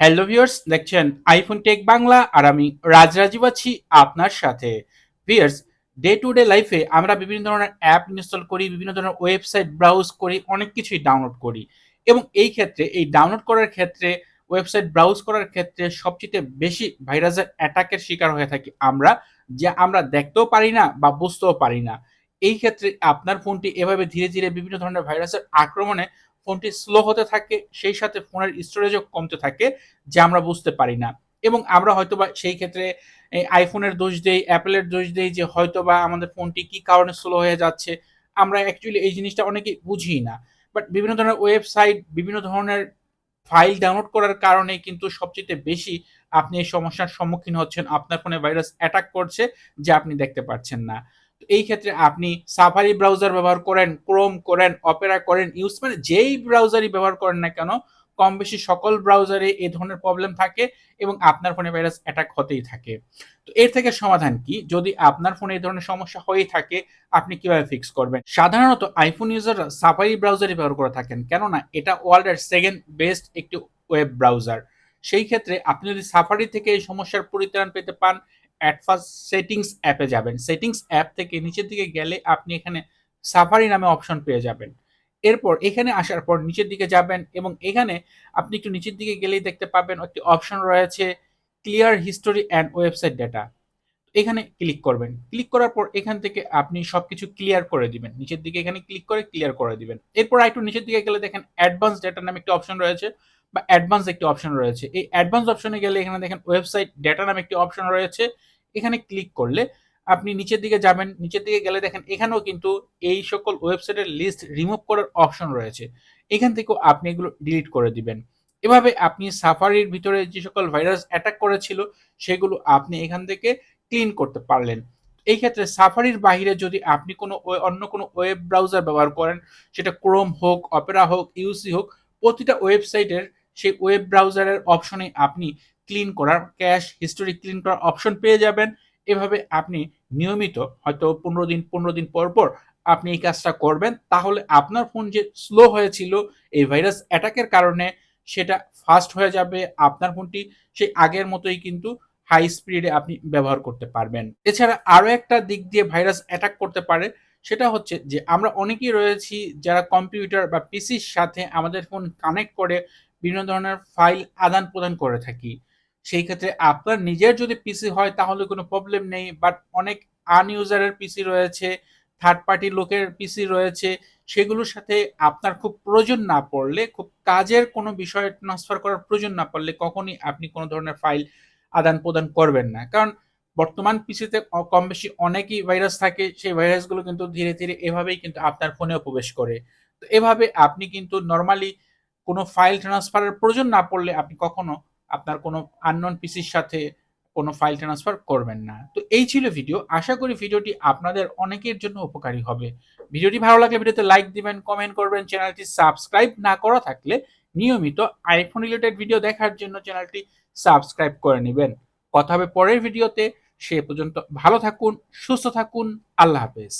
Hello viewers দেখছেন iPhone take Bangla আর আমি রাজ রাজীব আছি আপনার সাথে। ভিউয়ার্স ডে টু ডে লাইফে আমরা বিভিন্ন ধরনের অ্যাপ ইনস্টল করি, বিভিন্ন ধরনের ওয়েবসাইট ব্রাউজ করি, অনেক কিছুই ডাউনলোড করি। এবং এই ক্ষেত্রে, এই ডাউনলোড করার ক্ষেত্রে ওয়েবসাইট ব্রাউজ করার ক্ষেত্রে সবচেয়ে বেশি ভাইরাসের অ্যাটাকের শিকার হয়ে থাকি আমরা, যে আমরা দেখতেও পারি না বা বুঝতেও পারি না। এই ক্ষেত্রে আপনার ফোনটি এভাবে ধীরে ধীরে বিভিন্ন ধরনের ভাইরাসের আক্রমণে ফোনটি স্লো হতে থাকে, সেই সাথে ফোনের স্টোরেজও কমতে থাকে, যা আমরা বুঝতে পারি না। এবং আমরা হয়তোবা সেই ক্ষেত্রে আইফোনের দোষ দেই অ্যাপেলের দোষ দেই যে হয়তোবা আমাদের ফোনটি কি কারণে স্লো হয়ে যাচ্ছে। আমরা অ্যাকচুয়ালি এই জিনিসটা অনেকেই বুঝি না। বাট বিভিন্ন ধরনের ওয়েবসাইট বিভিন্ন ধরনের ফাইল ডাউনলোড করার কারণে কিন্তু সবচেয়ে বেশি আপনি এই সমস্যার সম্মুখীন হচ্ছেন। আপনার ফোনে ভাইরাস অ্যাটাক করছে, যা আপনি দেখতে পাচ্ছেন না। এই ক্ষেত্রে আপনি সাফারি ব্রাউজার ব্যবহার করেন ক্রোম করেন অপেরা করেন ইউজ মানে যেই ব্রাউজারই ব্যবহার করেন না কেন, কম বেশি সকল ব্রাউজারে এই ধরনের প্রবলেম থাকে এবং আপনার ফোনে ভাইরাস অ্যাটাক হতেই থাকে। তো এর থেকে সমাধান কি? যদি আপনার ফোনে এই ধরনের সমস্যা হয়েই থাকে, আপনি কীভাবে ফিক্স করবেন? সাধারণত আইফোন ইউজাররা সাফারি ব্রাউজারই ব্যবহার করে থাকেন, কেননা এটা ওয়ার্ল্ডের সেকেন্ড বেস্ট একটি ওয়েব ব্রাউজার সেই ক্ষেত্রে আপনি যদি সাফারি থেকে এই সমস্যার পরিত্রাণ পেতে পান অ্যাট সেটিংস অ্যাপে যাবেন। সেটিংস অ্যাপ থেকে নিচের দিকে গেলে আপনি এখানে সাফারি নামে অপশন পেয়ে যাবেন। এরপর এখানে আসার পর নিচের দিকে যাবেন এবং এখানে আপনি একটু নিচের দিকে গেলেই দেখতে পাবেন একটি অপশন রয়েছে clear history and website data. এখানে ক্লিক করবেন। ক্লিক করার পর এখান থেকে আপনি সবকিছু ক্লিয়ার করে দিবেন। নিচের দিকে এখানে ক্লিক করে ক্লিয়ার করে দিবেন। এরপর একটু নিচের দিকে গেলে দেখেন অ্যাডভান্স ডেটা নামে একটি অপশন রয়েছে বা অ্যাডভান্স একটি অপশন রয়েছে। এই অ্যাডভান্স অপশনে গেলে এখানে দেখেন ওয়েবসাইট ডেটা নামে একটি অপশন রয়েছে। এখানে ক্লিক করলে আপনি নিচের দিকে যাবেন, নিচের দিকে গেলে দেখেন এখানেও কিন্তু এই সকল ওয়েবসাইটের লিস্ট রিমুভ করার অপশন রয়েছে। এখান থেকেও আপনি এগুলো ডিলিট করে দিবেন। এভাবে আপনি সাফারির ভিতরে যে সকল ভাইরাস অ্যাটাক করেছিল, সেগুলো আপনি এখান থেকে ক্লিন করতে পারলেন। এই ক্ষেত্রে সাফারির বাইরে যদি আপনি কোনো অন্য কোনো ওয়েব ব্রাউজার ব্যবহার করেন, সেটা ক্রোম হোক অপেরা হোক ইউসি হোক, প্রতিটা ওয়েবসাইটের সেই ওয়েব ব্রাউজারের অপশনে আপনি ক্লিন করার ক্যাশ হিস্টোরি ক্লিন করার অপশন পেয়ে যাবেন। এভাবে আপনি নিয়মিত হয়তো পনেরো দিন পনেরো দিন পর পর আপনি এই কাজটা করবেন। তাহলে আপনার ফোন যে স্লো হয়েছিল, এই ভাইরাস অ্যাটাকের কারণে সেটা ফাস্ট হয়ে যাবে। আপনার ফোনটি সেই আগের মতোই কিন্তু হাই স্পিডে আপনি ব্যবহার করতে পারবেন। এছাড়া আরও একটা দিক দিয়ে ভাইরাস অ্যাটাক করতে পারে, সেটা হচ্ছে যে আমরা অনেকেই রয়েছি যারা কম্পিউটার বা পিসির সাথে আমাদের ফোন কানেক্ট করে বিভিন্ন ধরনের ফাইল আদান প্রদান করে থাকি। সেই ক্ষেত্রে আপনার নিজের যদি পিসি হয়, তাহলে কোনো প্রবলেম নেই। বাট অনেক আনইউজারের পিসি রয়েছে থার্ড পার্টি লোকের পিসি রয়েছে, সেগুলোর সাথে আপনার খুব প্রয়োজন না পড়লে, খুব কাজের কোনো বিষয় ট্রান্সফার করার প্রয়োজন না পড়লে কখনই আপনি কোনো ধরনের ফাইল আদান প্রদান করবেন না। কারণ বর্তমান পিসিতে কম বেশি অনেকই ভাইরাস থাকে, সেই ভাইরাসগুলো কিন্তু ধীরে ধীরে এভাবেই কিন্তু আপনার ফোনেও প্রবেশ করে। তো এভাবে আপনি কিন্তু নর্মালি কোনো ফাইল ট্রান্সফারের প্রয়োজন না পড়লে আপনি কখনো আপনার কোনো আননোন পিসির সাথে কোনো ফাইল ট্রান্সফার করবেন না। তো এই ছিল ভিডিও আশা করি ভিডিওটি আপনাদের অনেকের জন্য উপকারী হবে। ভিডিওটি ভালো লাগলে ভিডিওতে লাইক দিবেন কমেন্ট করবেন চ্যানেলটি সাবস্ক্রাইব না করা থাকলে নিয়মিত আইফোন রিলেটেড ভিডিও দেখার জন্য চ্যানেলটি সাবস্ক্রাইব করে নেবেন। কথা হবে পরের ভিডিওতে সে পর্যন্ত ভালো থাকুন, সুস্থ থাকুন, আল্লাহ হাফেজ।